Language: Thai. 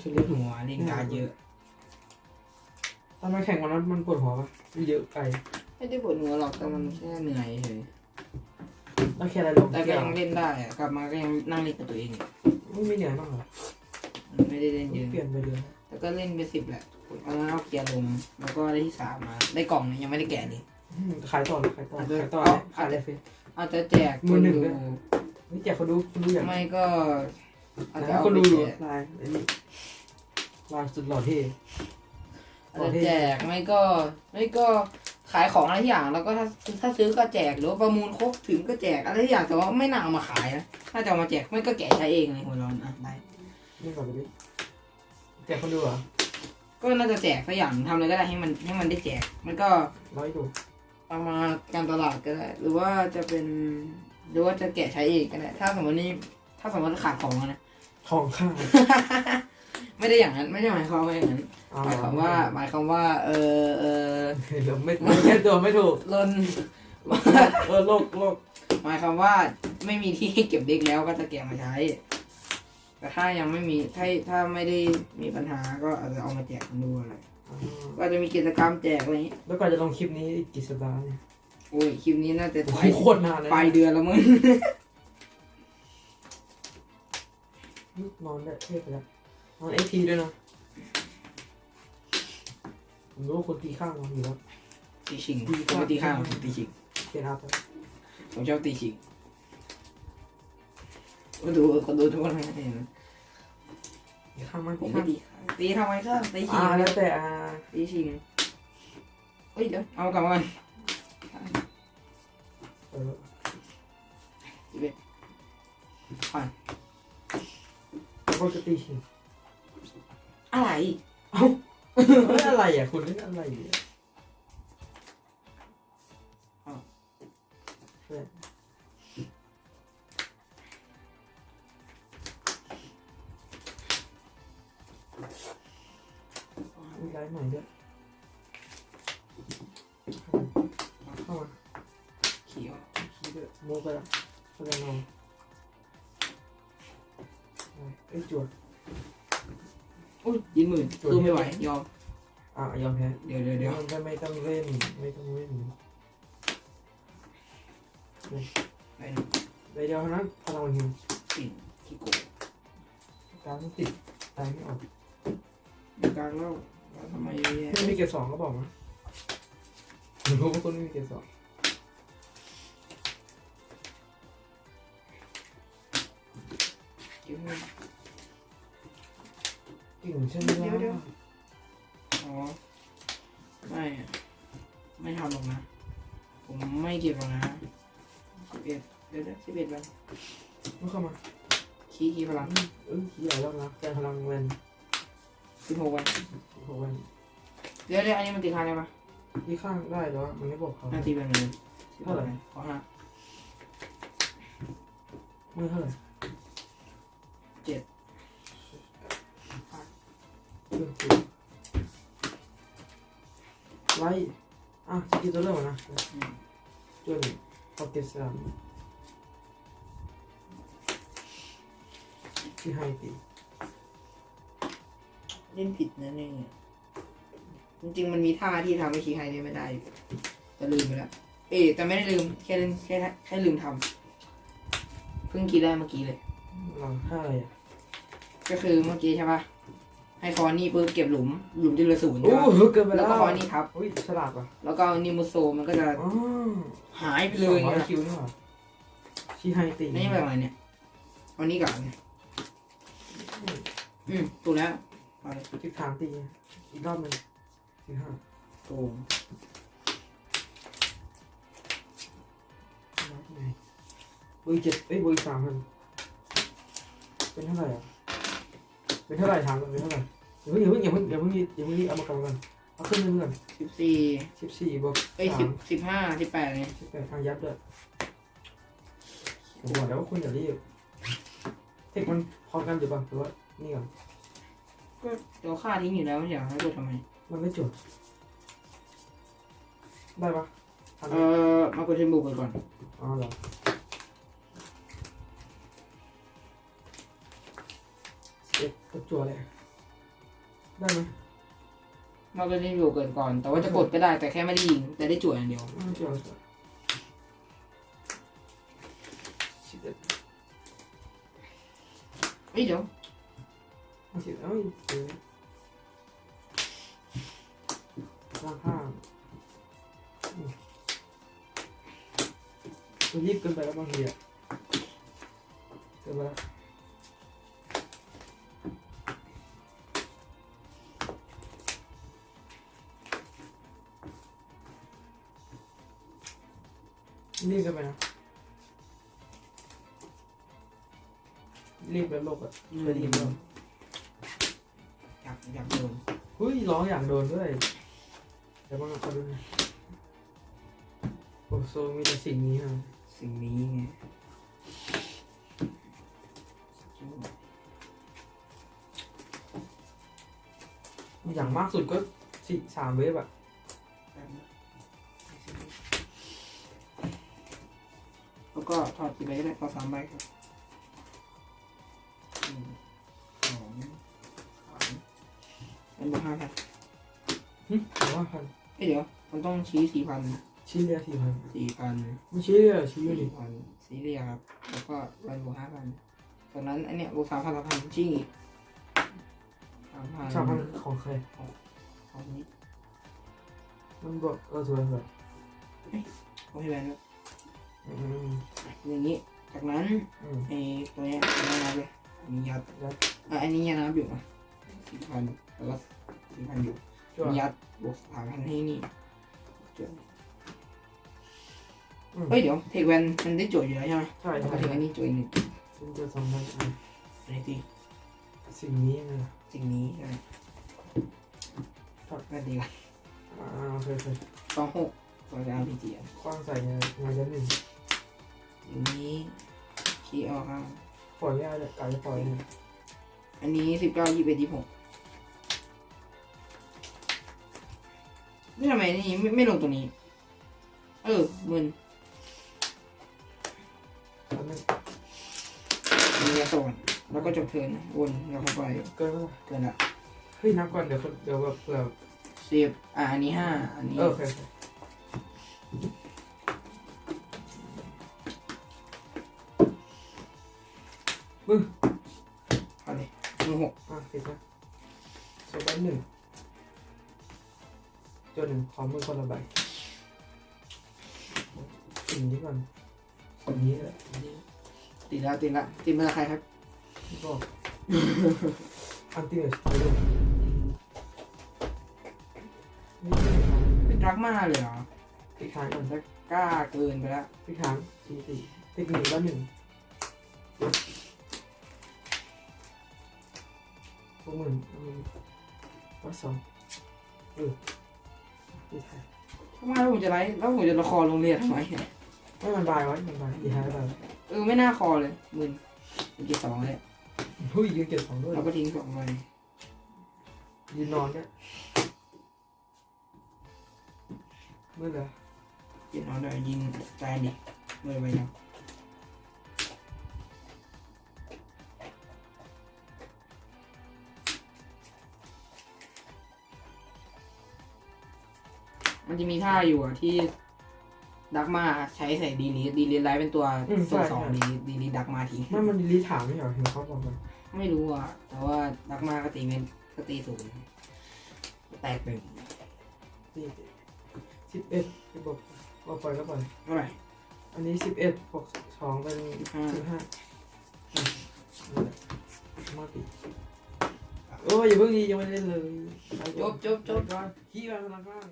ชุดเลืเล็อกดหัวเล่นการดเยอะตอนมาแข่งวันนั้นมันปวดหัวปะมันเยอะไกลไม่ได้ปวดหัวหรอกแต่มันแค่เหนื่อยเฉยแล้วแค่อะไรลงแต่ก็เกี่ยวยังเล่นได้อะกลับมาก็ยังนั่งเล่นกับตัวเองอยู่ไม่ไม่เหนื่อยบ้างเหรอไม่ได้เล่นเยอะเปลี่ยนไปเลยแต่ก็เล่นไปสิบแหละตอนนั้นเอาเคลียร์ลงแล้วก็ได้ที่สามมา ได้กล่องเนี่ยยังไม่ได้แกะเลยอืมขายต่อเลยขายต่ออาจจะขายต่อเอาขายอะไรเฟซอาจจะแจกมือหนึ่งคด้วยนี่แจกคนดูคนดูอย่างไม่ก็อาจจะนะเอาคนไปดูดูแจกลายไอ้นี่ ลายสุดหล่อเท่อาจจะแจกไม่ก็ไม่ก็ขายของอะไรที่อย่างแล้วก็ถ้าถ้าซื้อก็แจกหรือว่าประมูลครบถึงก็แจกอะไรที่อย่างแต่ว่าไม่น่าเอามาขายนะถ้าจะเอามาแจกไม่ก็แกะใช้เองเลยหัวร้อนอะได้นี่ก่อนไปดิแจกคนดูเหรอก็น่าจะแจกสักอย่างทำอะไรก็ได้ให้มันให้มันได้แจก มันก็ร้อยดูเอามาการตลาดก็ได้ หรือว่าจะเป็น หรือว่าจะแกะใช้เองก็ได้ถ้าสมมตินี่ถ้าสมมติขาดของอะนะทองข้าง ไม่ได้อย่างนั้นไม่ได้หมายความว่าอย่างนั้นอ่หมายความว่าหมายความว่า เออเออเดี๋ยวไม่ไม่แค่ตัวไม่ถูกลนเออโลกโลกหมายความว่าไม่มีที่ให้เก็บเด็กแล้วก็จะแกะมาใช้ แต่ถ้ายังไม่มีถ้าถ้าไม่ได้มีปัญหาก็อาจจะเอามาแจกกันดูอะไรอ่าก็จะมีกิจกรรมแจกอะไรอย่างนี้แล้วก่อนจะลงคลิปนี้อีกกี่สัปดาห์เนี่ยโอ้ยคลิปนี้น่าจะโอ้ปลายโหโคตรนานเลยปลายเดือนแล้วมึงนอนได้เทพไปแล้ว นอนเอทีด้วยนะผมรู้ว่าคนตีข้างนอนอยู่แล้ว ตีชิงผมไม่ตีข้างผมตีชิงเปลี่ยนอัพแล้วผมชอบตีชิงก็ดูก็ดูทุกคนไม่เห็นตีข้างมันผตีมไม่ข้างตีข้างตีทำไมก็ตีชิอ่างแล้วแต่อ่าตีชิงเฮ้ยเดี๋ยวเอากลับมาก่อนเออผ่านแล้วก็จะตีชิง อะไรเอ้าเล่นอะไรอะคุณเล่นอะไรอะเล่นมีไลฟ์ใหม่ด้วยเข้ามาขียวคิดด้วยโมไปแล้วแสดงเอาไอ้ยจวด อุ้ยยินหมื่นสู้ไม่ไหวยอมอะยอมแพ้เดี๋ยวเดี๋ยวเดี๋ยวมันก็ไม่ต้องเล่นไม่ต้องเล่นไปหนึ่งใบเดียวเท่านั้นพลังหิวสี่ขี้โกงการมันติดตายไม่ออกมีการเล่าว่าทำไมเยอะแยะไม่มีเกียร์สองก็บอกนะรู้ว่าคุณไม่มีเกียร์สองเดี๋ยวเดี๋ยวเก่งใช่ไหมเดี๋ยวเดี๋ยวล่ะอ๋อ ไม่อะไม่ทำหรอกนะ ผมไม่เก็บหรอกนะสิบเอ็ดเดี๋ยวเดี๋ยวสิบเอ็ดวันไม่เข้ามาขี้ขี้พลังเอ้ยขี้ใหญ่แล้วนะแกพลังเวนสิบหกวันหกเวนเดี๋ยวเดี๋ยวอันนี้มันตีค่าได้ปะที่ข้างได้แต่ว่ามันไม่บอกเขาน่าตีเป็นเลยเท่าไหร่ขอห้ามือเท่าไหร่เจ็ดเออ ไล่อะสกิลตัวเริ่มก่อนนะอืมจนพอเกตสามที่ให้ตีเล่นผิดนะเนี่ยจริงๆมันมีท่าที่ทำให้คีย์ไฮเล่นไม่ได้อยู่แต่ลืมไปแล้ว เอ๊ะแต่ไม่ได้ลืม แค่ลืมแค่แค่ลืมทำเพิ่งคิดได้เมื่อกี้เลยหลังท่าอะไรอะก็คือเมื่อกี้ใช่ปะ ให้คอนี่ปุ๊บเก็บหลุมหลุมที่เหลือศูนย์โอ้ใช่ปะโหเกินไปแล้แล้ววก็คอนี่ทับ อุ้ยฉลาดว่ะแล้วก็นิมุโซมันก็จะอ๋อหายไปสเลองยร้อยนะคิวนี่หว่าชี้ให้ตีนี่แบบอะไรเนี่ยวันนี้ก่อนเนี่ยอืมถูกแล้วไปทิศทางตี อีกรอบหนึ่งสี่ห้าโกงร้อยที่ไหนเบอร์เจ็ดเอ้ยเบอร์สามพันเป็นเท่าไหร่อะ เป็นเท่าไหร่ถามกันเป็นเท่าไหร่อย่าเพิ่งอย่าเพิ่งอย่าเพิ่งอย่าเพิ่งอย่าเพิ่งเอามากำกันเอาขึ้นเรื่อยสิบสี่ๆสิบสี่บวกเอ้ยสาสิบมสิบห้าสิบแปดไงสิบแปดทางยับด้วยผมบอกแล้วว่าคุณอย่ารีบเทคมันพร้อมกันหรือเปล่าหรือว่านี่ก่อนก็เดี๋ยวค่าทิ้งอยู่แล้วไม่ใช่เหรอให้กดทำไมมันไม่จบได้ปะทันไหเอมอมากดเทมบุกกันก่อนอ๋อเหรอ เอ็ดกดจั่วเลยได้ไหมเราก็ได้อยู่เกินก่อน แต่ว่าจะกดก็ได้แต่แค่ไม่ได้ยิง แต่ได้จั่วอย่างเดียวไม่เกี่ยวสิบเอ็ดเฮ้ยเดี๋ยวสิบเอ้ยเดี๋ยวล่างข้างอืมมันรีบเกินไปแล้วบางทีอะเกินไปแล้ว รีบเกินไปนะรีบแล้วโลกอะเคยได้ยินไหมอยากอยากโดนเฮ้ยร้องอยากโดนด้วยเดี๋ยวมาขอดูหน่อยโอ้โซมีแต่สิ่งนี้ฮะสิ่งนี้ไงอย่างมากสุดก็สี่สามเวฟอะ ก็ถอดกี่ใบก็ได้พอสามใบครับหนึ่งสองสามเป็นบวกห้าพันหึแต่ว่าพันเอ้ยเดี๋ยว มันต้องชี้สี่พันชี้เรียสี่พันสี่พันไม่ชี้เรียชี้อยู่ดิสี่พันสี่เรียครับ แล้วก็วันบวกห้าพันตอนนั้นอันเนี้ยบวกสามพันสามพันชี้อีกสามพันสามพันของใครของนี้มันบอกเออสวยสวยของให้แบนด้วย อืมอย่างนี้ จากนั้นอืมไอ้ตัวเนี้ยไม่นับเลยอันนี้ยัดยัดอะอันนี้ยังนับอยู่นะสี่พันแล้วก็สี่พันอยู่จ้วยัดบวกสามพันให้นี่จดอืมเฮ้ยเดี๋ยวเทคแวนมันได้โจทย์อยู่แล้วใช่ไหมใช่แล้วใช่ก็เทคอันนี้โจทย์อีกหนึ่งซึ่งจะสำคัญอะอันนี้ที่สิ่งนี้ไงล่ะสิ่งนี้ใช่ไหมถอดแว่นดีกว่าอ่าโอเคโอเคสองหกเราจะเอาพีจีอันคว้างใส่ในงานยัดหนึ่ง สิ่งนี้ชี้ออกครับ ปล่อยไม่ได้เลยกายจะปล่อยเนี่ยอันนี้สิบเก้ายี่สิบเอ็ดยี่สิบหกนี่ทำไมนี่ไม่ไม่ลงตัวนี้ เออมึนอันนั้นมีกระโซนแล้วก็จบเทิร์นนะวนแล้วเข้าไปเกินไปปะเกินละเฮ้ยนับก่อนเดี๋ยวคนเดี๋ยวแบบเผื่อสิบอะอันนี้ห้าอันนี้ เออโอเคโอเค มึงเอาเลยมือหกอะปิดนะโซบันหนึ่งจนหนึ่งขอมือคนละใบสิ่งนี้ก่อนสิ่งนี้แหละติดแล้วติดละติดมาจากใครครับที่บอกอันติเมทไปเลยนี่เป็นดรักมาเลยเหรอติดค้างก่อนจะกล้าเกินไปแล้วติดค้างสี่สี่ติดหนึ่งแล้วหนึ่ง พวกหมื่นเอามือวัดสองเออดีไทยทำไมแล้วผมจะไลฟ์แล้วผมจะละครโรงเรียนทำไมไม่มันบายไว้มันบายดีไทยบายเออไม่น่าคอเลยมึนเก็บสองเลยเฮ้ยยืนเก็บของด้วยเราก็ทิ้งสองไปยืนนอนเนี่ยมืดเลยเก็บน้องเดี๋ยวยิงใจดิมือไปยั มันจะมีท่าอยู่อะที่ดักมาใช้ใส่ดีลีดีลีไลท์เป็นตัวตัวสองดีดีลีดักมาทิ้งไม่มันรีถามไม่เหรอเห็นเขาบอกมันไม่รู้อะแต่ว่าดักมาก็ตีเป็นก็ตีศูนย์แตกหนึ่งสี่สิบเอ็ดไปบอกบอกปล่อยก็ปล่อย เท่าไหร่ อันนี้สิบเอ็ดบวกสองเป็นสิบห้า สิบห้ามาติโอ้ยอย่าเพิ่งดียังไม่ได้เล่นเลยจบจบจบขี้ไปพลังข้าง